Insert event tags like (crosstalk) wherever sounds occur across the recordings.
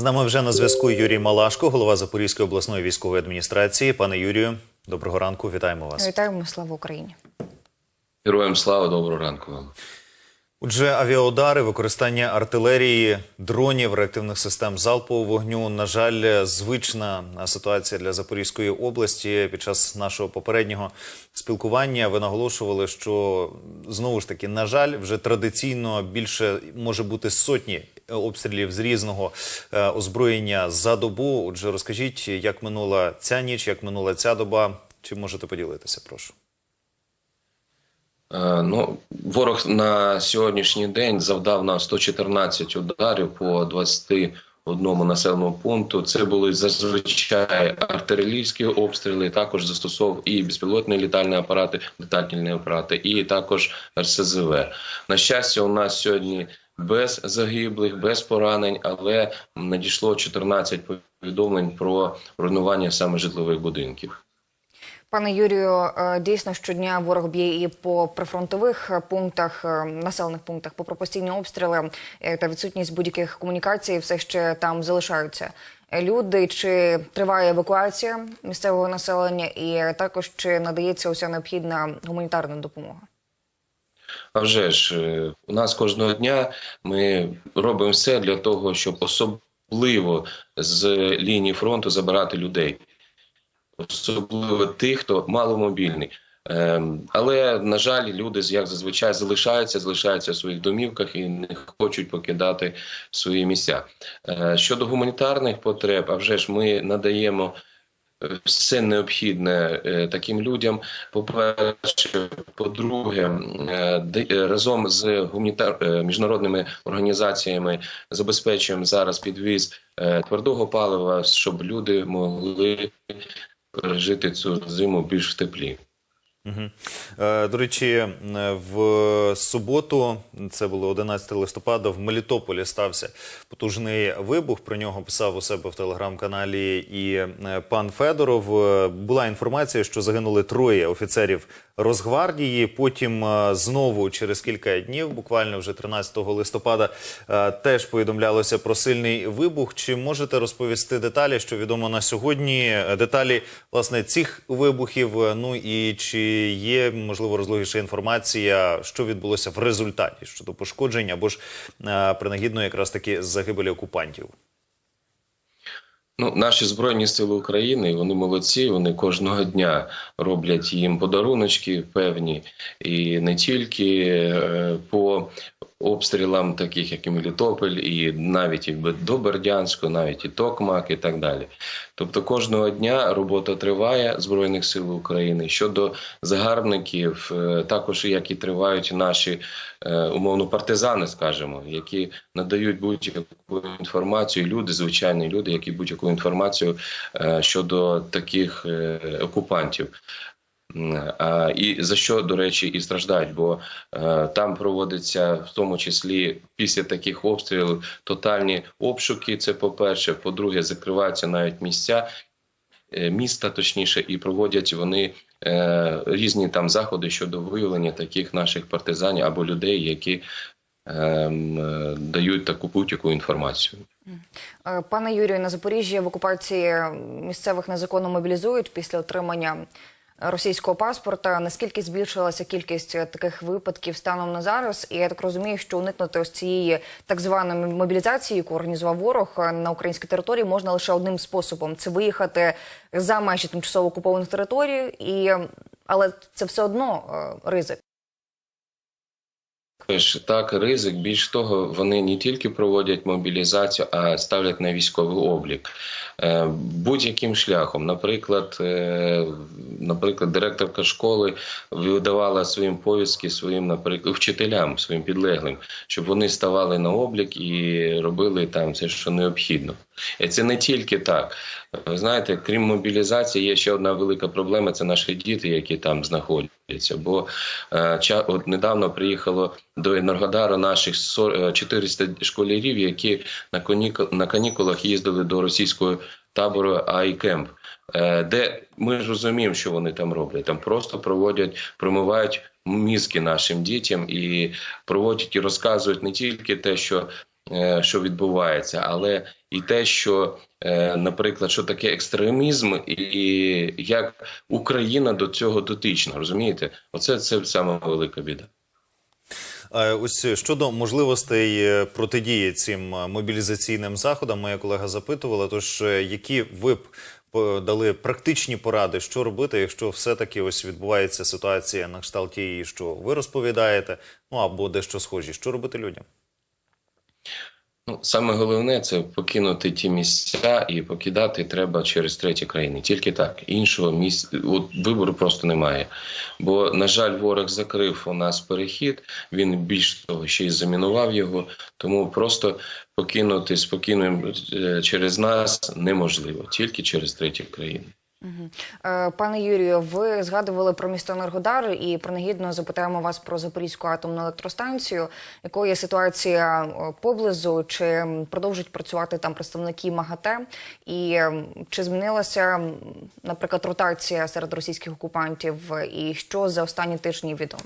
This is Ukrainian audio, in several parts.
З нами вже на зв'язку Юрій Малашко, голова Запорізької обласної військової адміністрації. Пане Юрію, доброго ранку, вітаємо вас. Вітаємо, слава Україні. Героям слава, доброго ранку вам. Отже, авіаудари, використання артилерії, дронів, реактивних систем залпового вогню. На жаль, звична ситуація для Запорізької області. Під час нашого попереднього спілкування ви наголошували, що знову ж таки, на жаль, вже традиційно більше може бути сотні обстрілів з різного е, озброєння за добу. Отже, розкажіть, як минула ця ніч, як минула ця доба. Чи можете поділитися? Прошу. Е, Ну, ворог на сьогоднішній день завдав на 114 ударів по 21 населеному пункту. Це були зазвичай артилерійські обстріли. Також застосовував і безпілотні літальні апарати, літальні апарати, і також РСЗВ. На щастя, у нас сьогодні без загиблих, без поранень, але надійшло 14 повідомлень про руйнування саме житлових будинків. Пане Юрію, е, дійсно щодня ворог б'є і по прифронтових пунктах, е, населених пунктах, попри постійні обстріли е, та відсутність будь-яких комунікацій, все ще там залишаються люди. Чи триває евакуація місцевого населення, і також чи надається уся необхідна гуманітарна допомога? А вже ж у нас кожного дня ми робимо все для того, щоб особливо з лінії фронту забирати людей, особливо тих, хто маломобільний. Ем, Але на жаль, люди як зазвичай залишаються, залишаються в своїх домівках і не хочуть покидати свої місця. Е, Щодо гуманітарних потреб, а вже ж ми надаємо е, все необхідне е, таким людям. По-перше, по-друге, е, е, разом з гуманітар... міжнародними організаціями забезпечуємо зараз підвіз твердого палива, щоб люди могли пережити цю зиму більш в теплі. Е, До речі, е, в суботу, це було 11 листопада, в Мелітополі стався потужний вибух. Про нього писав у себе в телеграм-каналі і е, пан Федоров. Була інформація, що загинули троє офіцерів Росгвардії. Потім знову через кілька днів, буквально вже 13 листопада, теж повідомлялося про сильний вибух. Чи можете розповісти деталі, що відомо на сьогодні? Деталі власне цих вибухів. Ну і чи є можливо розлогіша інформація, що відбулося в результаті щодо пошкоджень або ж е, принагідно якраз таки загибелі окупантів? Ну, наші збройні сили України вони молодці. Вони кожного дня роблять їм подаруночки певні, і не тільки е, по обстрілам, таких як і Мелітополь, і навіть якби до Бердянську, навіть і Токмак, і так далі. Тобто кожного дня робота триває збройних сил України щодо загарбників, е, також як і тривають наші е, умовно партизани, скажімо, які надають будь-яку інформацію. Люди, звичайні люди, які будь-яку інформацію е, щодо таких окупантів. І за що, до речі, і страждають, бо е, там проводиться в тому числі після таких обстрілів тотальні обшуки. Це по-перше. По-друге, закриваються навіть місця, е, міста точніше, і проводять вони е, різні там заходи щодо виявлення таких наших партизанів або людей, які ем, дають таку будь-яку інформацію. Пане Юрію, на Запоріжжі в окупації місцевих незаконно мобілізують після отримання російського паспорта. Наскільки збільшилася кількість е, таких випадків станом на зараз? І я так розумію, що уникнути ось цієї так званої мобілізації, яку організував ворог е, на українській території, можна лише одним способом: це виїхати за межі тимчасово окупованих територій, і але це все одно е, ризик. Так, ризик. Більш того, вони не тільки проводять мобілізацію, а ставлять на військовий облік Е, будь-яким шляхом. Наприклад, е, наприклад, директорка школи видавала своїм повістки своїм, наприклад, вчителям, своїм підлеглим, щоб вони ставали на облік і робили там все, що необхідно. І це не тільки так. Ви знаєте, крім мобілізації, є ще одна велика проблема це наші діти, які там знаходяться. Бо е, от недавно приїхало до Енергодару наших сор- е, 400 школярів, які на, на канікулах їздили до російського табору Айкемп. Е, Де ми ж розуміємо, що вони там роблять. Там просто проводять, промивають мізки нашим дітям і проводять і розказують не тільки те, що що відбувається, але і те, що, е, наприклад, що таке екстремізм, і як Україна до цього дотична, розумієте? Оце це саме велика біда. Е, Ось щодо можливостей е, протидії цим е, мобілізаційним заходам, моя колега запитувала. Тож, е, які ви б дали практичні поради, що робити, якщо все-таки ось відбувається ситуація на кшталт тієї, що ви розповідаєте, ну або дещо схожі, що робити людям? Ну, саме головне це покинути ті місця і покидати треба через треті країни. Тільки так. Іншого місця от вибору просто немає. Бо, на жаль, ворог закрив у нас перехід. Він більш того ще й замінував його. Тому просто покинути спокійно е, через нас неможливо, тільки через треті країни. Е, Пане Юрію, ви згадували про місто Енергодар і принагідно запитаємо вас про Запорізьку атомну електростанцію. Якою є ситуація е, поблизу? Чи продовжують працювати там представники МАГАТЕ? І чи змінилася, наприклад, ротація серед російських окупантів? І що за останні тижні відомо?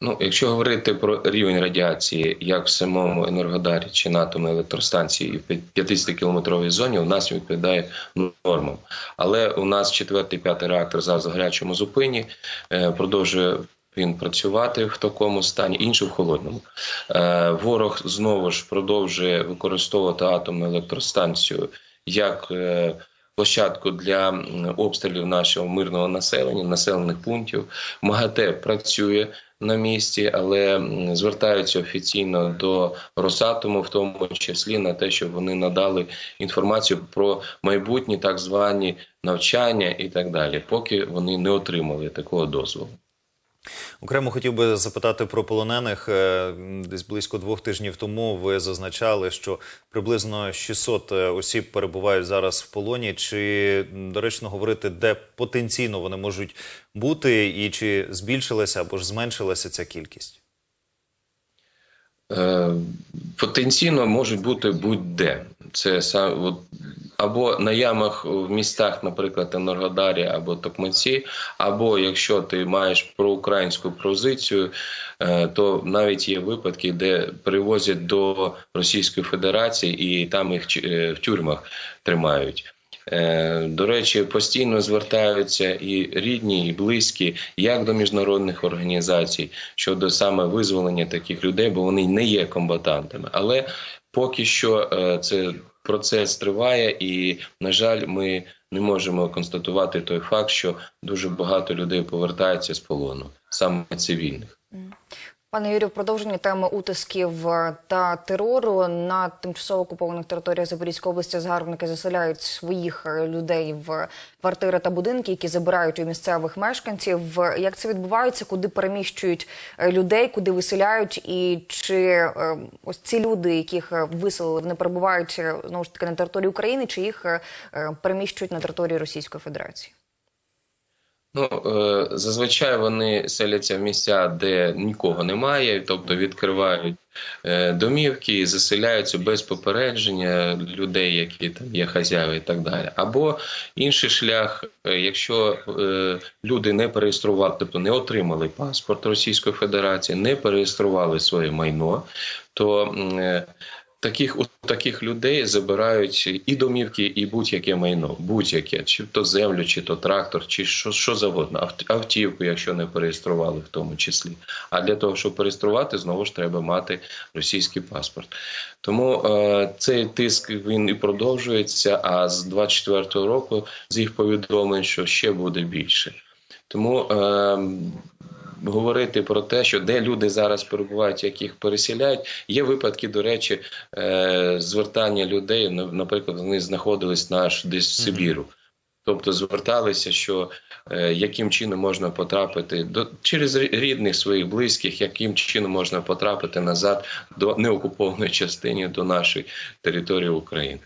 Ну, якщо говорити про рівень радіації, як в самому Енергодарі чи на атомній електростанції в 50-кілометровій зоні, у нас відповідає нормам. Але у нас четвертий, п'ятий реактор зараз в гарячому зупині, е, продовжує він працювати в такому стані, інший в холодному. Е, Ворог знову ж продовжує використовувати атомну електростанцію як е, площадку для обстрілів нашого мирного населення, населених пунктів. МАГАТЕ працює на місці, але звертаються офіційно до Росатому, в тому числі на те, щоб вони надали інформацію про майбутні так звані навчання і так далі, поки вони не отримали такого дозволу. Окремо хотів би запитати про полонених. Е, Десь близько двох тижнів тому ви зазначали, що приблизно 600 осіб перебувають зараз в полоні. Чи доречно говорити, де потенційно вони можуть бути, і чи збільшилася або ж зменшилася ця кількість? Е, потенційно можуть бути будь-де. Це от, або на ямах в містах, наприклад, Енергодарі або Токмаці, або якщо ти маєш проукраїнську позицію, е, то навіть є випадки, де привозять до Російської Федерації і там їх е, в тюрмах тримають. Е, До речі, постійно звертаються і рідні, і близькі, як до міжнародних організацій щодо саме визволення таких людей, бо вони не є комбатантами. Але поки що е, це процес триває, і на жаль, ми не можемо констатувати той факт, що дуже багато людей повертаються з полону, саме цивільних. Пане Юрію, продовження теми утисків е, та терору на тимчасово окупованих територіях Запорізької області загарбники заселяють своїх е, людей в квартири та будинки, які забирають у місцевих мешканців. Е, Як це відбувається? Куди переміщують людей, куди виселяють? І чи ось ці люди, яких виселили, вони перебувають знову ж таки на території України, чи їх переміщують на території Російської Федерації? Ну е, зазвичай вони селяться в місця, де нікого немає, тобто відкривають е, домівки і заселяються без попередження людей, які там є хазяїви і так далі. Або інший шлях, е, якщо люди не переєстрували, тобто не отримали паспорт Російської Федерації, не переєстрували своє майно, то Таких у таких людей забирають і домівки, і будь-яке майно, будь-яке, чи то землю, чи то трактор, чи що, що завгодно, автівку, якщо не переєстрували, в тому числі. А для того, щоб переєструвати, знову ж треба мати російський паспорт. Тому е, цей тиск він і продовжується. А з 24-го року з їх повідомлень, що ще буде більше. Тому е, говорити про те, що де люди зараз перебувають, яких переселяють. Є випадки, до речі, е, звертання людей. Наприклад, вони знаходились наш десь в Сибіру. Тобто зверталися, що е, яким чином можна потрапити до через рідних своїх близьких, яким чином можна потрапити назад до неокупованої частини до нашої території України.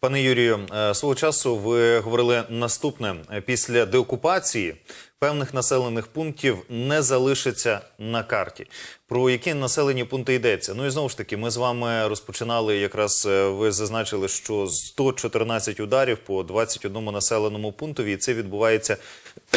Пане Юрію, е, свого часу ви говорили наступне: після деокупації певних населених пунктів не залишиться на карті. Про які населені пункти йдеться? Ну і знову ж таки, ми з вами розпочинали. Якраз е, ви зазначили, що 114 ударів по 21 населеному пунктові, і це відбувається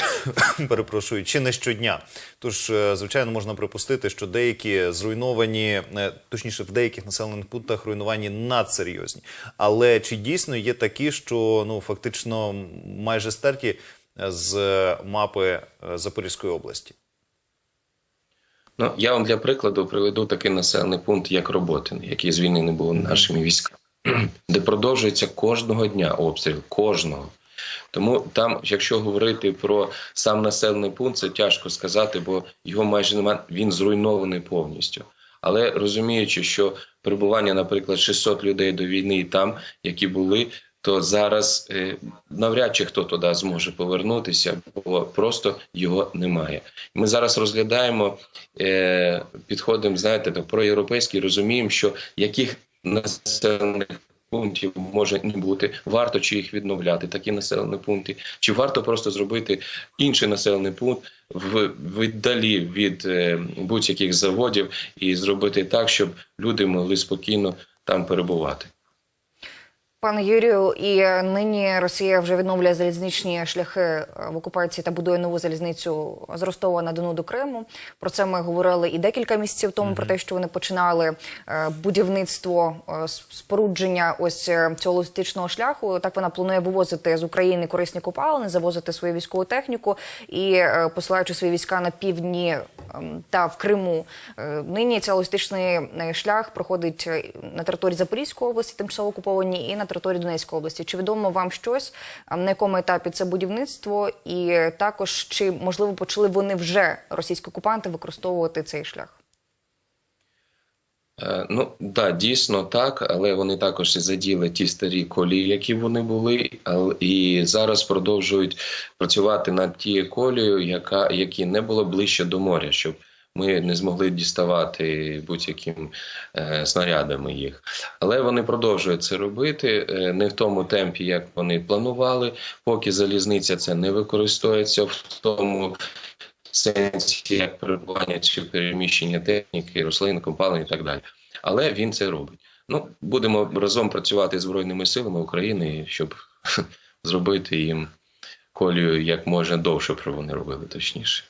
(coughs) перепрошую, чи не щодня. Тож, е, звичайно, можна припустити, що деякі зруйновані, е, точніше, в деяких населених пунктах руйнувані надсерйозні. Але чи дійсно є такі, що ну фактично майже стерті з мапи е, Запорізької області? Ну, я вам для прикладу приведу такий населений пункт, як Роботин, який звільнений був нашими військами, (clears throat) де продовжується кожного дня обстріл, кожного. Тому там, якщо говорити про сам населений пункт, це тяжко сказати, бо його майже немає, він зруйнований повністю. Але розуміючи, що перебування, наприклад, 600 людей до війни там, які були, то зараз е, навряд чи хто туди зможе повернутися, бо просто його немає. Ми зараз розглядаємо, е, підходимо, знаєте, до проєвропейський, розуміємо, що яких населених пунктів може не бути, варто чи їх відновляти, такі населені пункти, чи варто просто зробити інший населений пункт в віддалі від е, будь-яких заводів і зробити так, щоб люди могли спокійно там перебувати. Пане Юрію, і нині Росія вже відновлює залізничні шляхи е, в окупації та будує нову залізницю з Ростова на Дону до Криму. Про це ми говорили і декілька місяців тому. Про те, що вони починали е, будівництво е, спорудження ось цього логістичного шляху. Так вона планує вивозити з України корисні копалини, завозити свою військову техніку і посилаючи свої війська на півдні ем, та в Криму. Нині цей логістичний шлях проходить на території Запорізької області, тимчасово окуповані, і на території Донецької області. Чи відомо вам щось на якому етапі це будівництво? І також чи можливо почали вони вже російські окупанти використовувати цей шлях? Е, Ну да, дійсно так, але вони також і заділи ті старі колії, які вони були, і зараз продовжують працювати над тією колією, яка які не було ближче до моря, щоб ми не змогли діставати будь-яким е, снарядами їх. Але вони продовжують це робити е, не в тому темпі, як вони планували, поки залізниця це не використовується в тому сенсі як перебування чи переміщення техніки, рослин, компалень і так далі. Але він це робить. Ну, будемо разом працювати з Збройними силами України, щоб (laughs) зробити їм колію як можна довше, щоб вони робили точніше.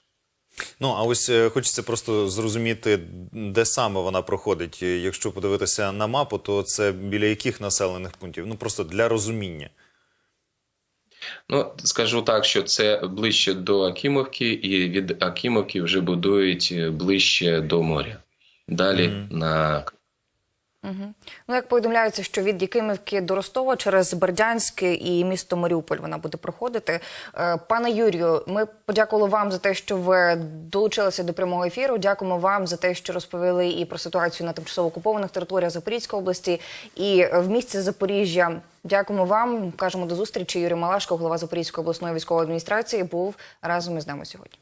Ну а ось е, хочеться просто зрозуміти, де саме вона проходить. Е, Якщо подивитися на мапу, то це біля яких населених пунктів? Ну просто для розуміння. Ну, скажу так, що це ближче до Акімовки, і від Акімовки вже будують е, ближче до моря. Далі на Ну як повідомляється, що від Якимівки до Ростова через Бердянське і місто Маріуполь вона буде проходити. Е, Пане Юрію, ми подякували вам за те, що ви долучилися до прямого ефіру. Дякуємо вам за те, що розповіли і про ситуацію на тимчасово окупованих територіях Запорізької області і в місті Запоріжжя. Дякуємо вам. Кажемо до зустрічі. Юрій Малашко, голова Запорізької обласної військової адміністрації, був разом із нами сьогодні.